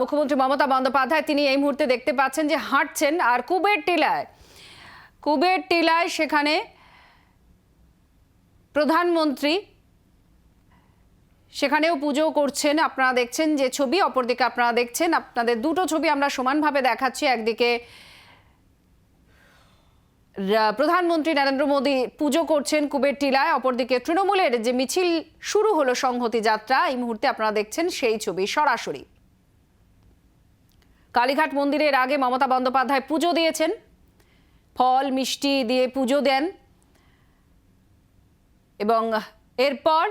মুখ্যমন্ত্রী মমতা বন্দ্যোপাধ্যায় তিনি এই মুহূর্তে দেখতে পাচ্ছেন যে হাঁটছেন আর কুবের টিলায়। কুবের টিলায় সেখানে প্রধানমন্ত্রী সেখানেও পুজো করছেন। আপনারা দেখছেন যে ছবি, অপরদিকে আপনারা দেখছেন আপনাদের দুটো ছবি আমরা সমানভাবে দেখাচ্ছি। একদিকে প্রধানমন্ত্রী নরেন্দ্র মোদী পুজো করছেন কুবের টিলায়, অপরদিকে তৃণমূলের যে মিছিল শুরু হলো সংহতি যাত্রা, এই মুহূর্তে আপনারা দেখছেন সেই ছবি সরাসরি। কালীঘাট মন্দিরের আগে মমতা বন্দ্যোপাধ্যায় পুজো দিয়েছেন। ফল, মিষ্টি দিয়ে পুজো দেন। এবং এরপর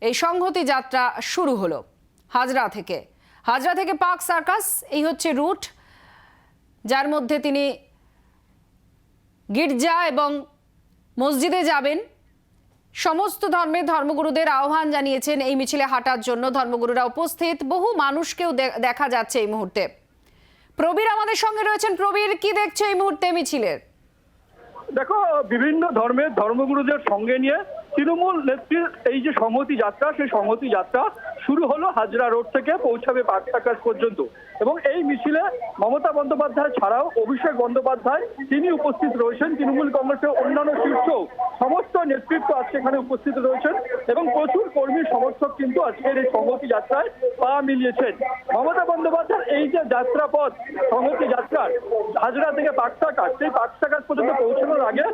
এই সংহতি যাত্রা শুরু হলো হাজরা থেকে। হাজরা থেকে পার্ক সার্কাস, এই হচ্ছে রুট, যার মধ্যে তিনি গির্জা এবং মসজিদে যাবেন। সমস্ত ধর্মের ধর্মগুরুদের আহ্বান জানিয়েছেন এই মিছিলে হাঁটার জন্য। ধর্মগুরুরা উপস্থিত। বহু মানুষকেও দেখা যাচ্ছে এই মুহূর্তে। প্রবীর আমাদের সঙ্গে রয়েছেন। প্রবীর, কি দেখছ এই মুহূর্তে মিছিলের? দেখো, বিভিন্ন ধর্মের ধর্মগুরুদের সঙ্গে নিয়ে তৃণমূল নেত্রীর এই যে সংহতি যাত্রা, সেই সংহতি যাত্রা শুরু হলো হাজরা রোড থেকে পৌঁছাবে পাকসাকাশ পর্যন্ত। এবং এই মিছিলে মমতা বন্দ্যোপাধ্যায় ছাড়াও অভিষেক বন্দ্যোপাধ্যায় তিনি উপস্থিত রয়েছেন। তৃণমূল কংগ্রেসের অন্যান্য শীর্ষ সমস্ত নেতৃত্ব আজকে এখানে উপস্থিত রয়েছেন এবং প্রচুর কর্মী সমর্থক কিন্তু আজকের এই সংহতি যাত্রায় পা মিলিয়েছেন। মমতা বন্দ্যোপাধ্যায় এই যে যাত্রাপথ, সংহতি যাত্রার হাজরা থেকে পাকসাকাশ সেই পাকসাকাশ পর্যন্ত পৌঁছানোর আগে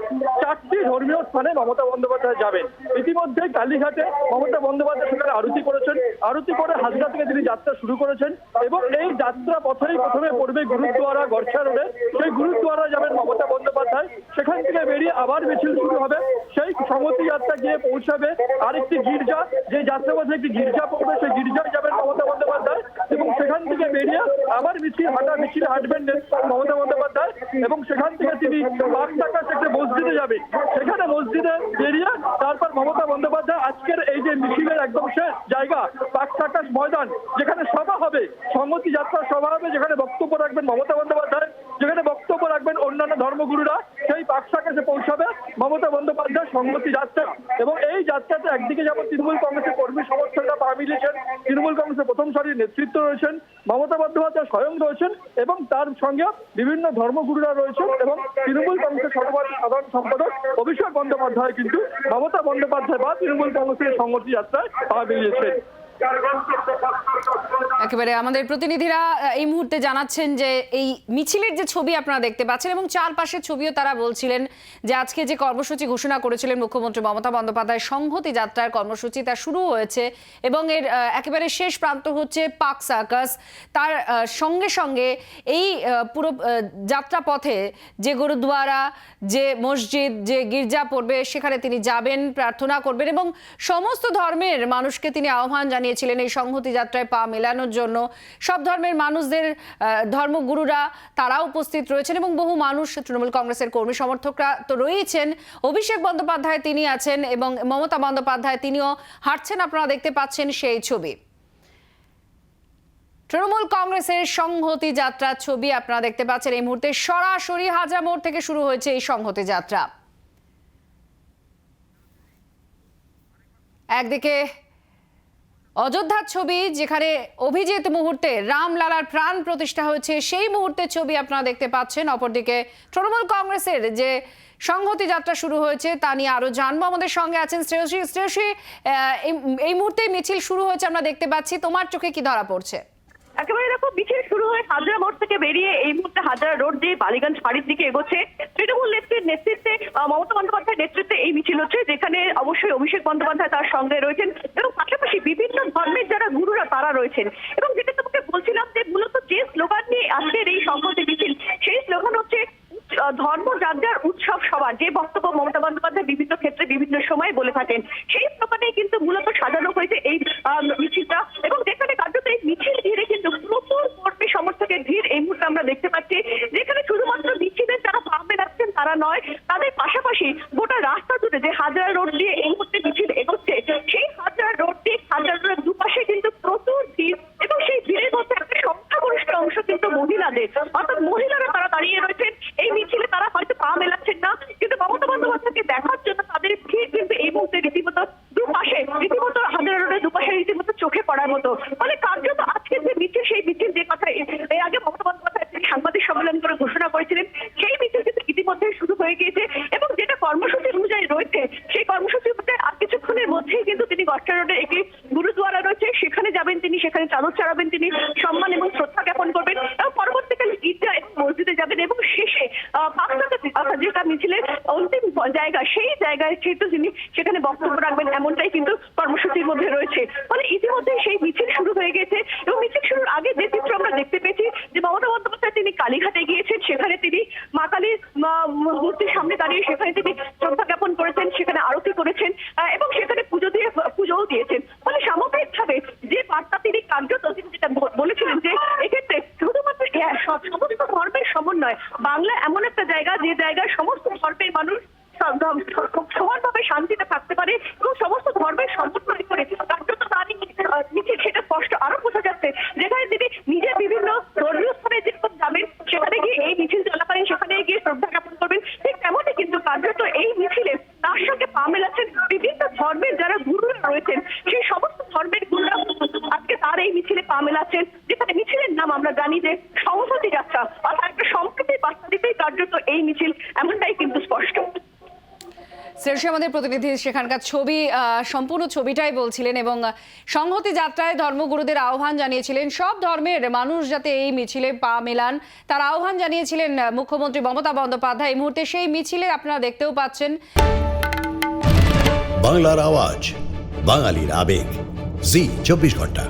চারটি ধর্মীয় স্থানে মমতা বন্দ্যোপাধ্যায় যাবেন। ইতিমধ্যে কালীঘাটে মমতা বন্দ্যোপাধ্যায় সেখানে আরতি করেছেন। আরতি করে হাজরা থেকে তিনি যাত্রা শুরু করেছেন এবং এই যাত্রা পথেই প্রথমে পড়বে গুরুদ্বারা গড়ছা রোডে সেই গুরুদ্বারা যাবেন মমতা বন্দ্যোপাধ্যায়। সেখান থেকে বেরিয়ে আবার মিছিল শুরু হবে। সেই সমতি যাত্রা গিয়ে পৌঁছাবে আরেকটি গির্জা। যে যাত্রা পথে একটি গির্জা পড়বে, সেই গির্জায় যাবেন মমতা বন্দ্যোপাধ্যায় এবং সেখান থেকে বেরিয়ে আবার মিছিল হাঁটা, মিছিল হাঁটবেন মমতা বন্দ্যোপাধ্যায় এবং সেখান থেকে তিনি পাঁচ টাকা একটা মসজিদে যাবেন। সেখানে মসজিদে বেরিয়ে তারপর মমতা বন্দ্যোপাধ্যায় আজকের এই যে মিছিলের একদম শেষ জায়গা, পাঁচ টাকাশ ময়দান, যেখানে সভা হবে, সংহতি যাত্রার সভা হবে, যেখানে বক্তব্য রাখবেন মমতা বন্দ্যোপাধ্যায়, যেখানে বক্তব্য রাখবেন অন্যান্য ধর্মগুরুরা। সেই পাকসাকাশে পৌঁছাবে। মমতা বন্দ্যোপাধ্যায় সংহতি যাত্রা। এবং এই যাত্রাতে একদিকে যেমন তৃণমূল কংগ্রেসের কর্মী সমর্থকরা পা মিলিয়েছেন, তৃণমূল কংগ্রেসের প্রথম সারির নেতৃত্ব রয়েছেন, মমতা বন্দ্যোপাধ্যায় স্বয়ং রয়েছেন এবং তার সঙ্গে বিভিন্ন ধর্মগুরুরা রয়েছেন এবং তৃণমূল কংগ্রেসের সর্বভারতীয় সাধারণ সম্পাদক অভিষেক বন্দ্যোপাধ্যায় কিন্তু মমতা বন্দ্যোপাধ্যায় বা তৃণমূল কংগ্রেসের সংহতি যাত্রায় পা মিলিয়েছেন। একেবারে আমাদের প্রতিনিধিরা এই মুহূর্তে জানাচ্ছেন যে এই মিছিলের যে ছবি আপনারা দেখতে পাচ্ছেন এবং চারপাশের ছবিও তারা বলছিলেন যে আজকে যে কর্মসূচি ঘোষণা করেছিলেন মুখ্যমন্ত্রী মমতা বন্দ্যোপাধ্যায়, সংহতি যাত্রার কর্মসূচি তা শুরু হয়েছে এবং এর একেবারে শেষ প্রান্ত হচ্ছে পাক সার্কাস। তার সঙ্গে সঙ্গে এই পুরো যাত্রা পথে যে গুরুদ্বারা যে মসজিদ, যে গির্জা পড়বে, সেখানে তিনি যাবেন, প্রার্থনা করবেন এবং সমস্ত ধর্মের মানুষকে তিনি আহ্বান জানিয়েছিলেন এই সংহতি যাত্রায় পা মেলানোর জন্য। সব ধর্মের মানুষদের ধর্মগুরুরা তারা উপস্থিত রয়েছেন এবং বহু মানুষ তৃণমূল কংগ্রেসের কর্মী সমর্থকরা তো রয়েছেন। অভিষেক বন্দ্যোপাধ্যায় তিনি আছেন এবং মমতা বন্দ্যোপাধ্যায় তিনিও হাঁটছেন। আপনারা দেখতে পাচ্ছেন সেই ছবি। তৃণমূল কংগ্রেসের সংহতি যাত্রার ছবি আপনারা দেখতে পাচ্ছেন। এই মুহূর্তে সরাসরি হাজরা মোড় থেকে শুরু হয়েছে এই সংহতি যাত্রা। একদিকে অযোধ্যার ছবি যেখানে অভিজিৎ মুহূর্তে রামলালার প্রাণ প্রতিষ্ঠা হয়েছে, সেই মুহূর্তের ছবি আপনারা দেখতে পাচ্ছেন। অপরদিকে তৃণমূল কংগ্রেসের যে সংহতি যাত্রা শুরু হয়েছে, তা নিয়ে আরও জানব। আমাদের সঙ্গে আছেন শ্রেয়সী। শ্রেয়সী এই মুহূর্তে মিছিল শুরু হয়েছে, আমরা দেখতে পাচ্ছি। তোমার চোখে কি ধরা পড়ছে? একেবারে দেখো মিছিল শুরু হয়ে হাজরা মোড় থেকে বেরিয়ে এই মুহূর্তে হাজরা রোড দিয়ে বালিগঞ্জ ফাঁড়ির দিকে এগোচ্ছে। তৃণমূল নেত্রীর নেতৃত্বে মমতা বন্দ্যোপাধ্যায়ের নেতৃত্বে এই মিছিল হচ্ছে, যেখানে অবশ্যই অভিষেক বন্দ্যোপাধ্যায় তার সঙ্গে রয়েছেন এবং পাশাপাশি বিভিন্ন ধর্মের যারা গুরুরা তারা রয়েছেন। এবং যেটা তোমাকে বলছিলাম যে মূলত যে স্লোগান নিয়ে আজকের এই সংহতি মিছিল, সেই স্লোগান হচ্ছে ধর্ম যার যার উৎসব সবার যে বক্তব্য মমতা বন্দ্যোপাধ্যায় বিভিন্ন ক্ষেত্রে বিভিন্ন সময় বলে থাকেন। সেই স্লোগানেই কিন্তু মূলত সাজানো হয়েছে এই দেখার জন্য তাদের তাদেরকে কিন্তু এই মুহূর্তে রীতিমতো দুপাশে, রীতিমতো হাজার রোডের দুপাশে রীতিমতো চোখে পড়ার মতো। মানে কার্যত আজকে যে মিছিল, সেই মিছিল যে কথা, এর আগে মমতা বন্দ্যোপাধ্যায় তিনি সাংবাদিক সম্মেলন করে ঘোষণা করেছিলেন, সেই মিছিল কিন্তু ইতিমধ্যে শুরু হয়ে গিয়েছে এবং যেটা কর্মসূচি অনুযায়ী রয়েছে, সেই কর্মসূচি অনুযায়ী আর কিছুক্ষণের মধ্যেই কিন্তু তিনি গস্টা রোডে একটি গুরুদ্বারা রয়েছে, সেখানে যাবেন তিনি, সেখানে চাদর চড়াবেন তিনি, সম্মান এবং শ্রদ্ধা জ্ঞাপন করবেন এবং পরবর্তীকালে গীর্জা এবং মসজিদে যাবেন এবং শেষে পাঁচটা যেটা মিছিলের জায়গা, সেই জায়গায় কিন্তু তিনি সেখানে বক্তব্য রাখবেন এমনটাই কিন্তু কর্মসূচির মধ্যে রয়েছে। ফলে ইতিমধ্যে সেই মিছিল শুরু হয়ে গেছে এবং মিছিল শুরুর আগে যে চিত্র আমরা দেখতে পেয়েছি যে মমতা বন্দ্যোপাধ্যায় তিনি কালীঘাটে গিয়েছেন, সেখানে তিনি মা কালীর মূর্তির সামনে দাঁড়িয়ে সেখানে তিনি শ্রদ্ধা জ্ঞাপন করেছেন, সেখানে আরতি করেছেন এবং সেখানে পুজো দিয়ে, পুজোও দিয়েছেন। ফলে সামগ্রিকভাবে যে বার্তা তিনি কার্যত তিনি যেটা বলেছিলেন যে এক্ষেত্রে শুধুমাত্র সমস্ত ধর্মের সমন্বয়, বাংলা এমন একটা জায়গা যে জায়গায় সমস্ত ধর্মের মানুষ সব ধর্ম- সব- সমানভাবে শান্তিতে থাকতে পারে এবং সমস্ত ধর্মের সমন্বয় করে কার্যত তার এই, আহ, মিছিল সেটা স্পষ্ট আরও বোঝা যাচ্ছে যেখানে তিনি নিজে বিভিন্ন ধর্মীয় স্থানে যেরকম যাবেন সেখানে গিয়ে এই মিছিল চলাকালীন সেখানে গিয়ে শ্রদ্ধা জ্ঞাপন করবেন ঠিক তেমনই কিন্তু কার্যত এই মিছিলে তার সঙ্গে পা মেলাচ্ছেন বিভিন্ন ধর্মের যারা গুরুরা রয়েছেন সেই সমস্ত ধর্মের গুরুরা আজকে তার এই মিছিলে পা মেলাচ্ছেন যেখানে মিছিলের নাম আমরা জানি যে সংহতি যাত্রা অর্থাৎ একটা সম্প্রীতির বার্তা দিতেই কার্যত এই মিছিল এমনটাই কিন্তু স্পষ্ট শ্রেষ্ঠ আমাদের প্রতিনিধি সেখানকার ছবি সম্পূর্ণ ছবিটাই বলছিলেন এবং সংহতি যাত্রায় ধর্মগুরুদের আহ্বান জানিয়েছিলেন। সব ধর্মের মানুষ যাতে এই মিছিলে পা মেলান, তার আহ্বান জানিয়েছিলেন মুখ্যমন্ত্রী মমতা বন্দ্যোপাধ্যায়। এই মুহূর্তে সেই মিছিলে আপনারা দেখতেও পাচ্ছেন। বাংলার আওয়াজ, বাঙালির আবেগ। জি, চব্বিশ ঘণ্টা।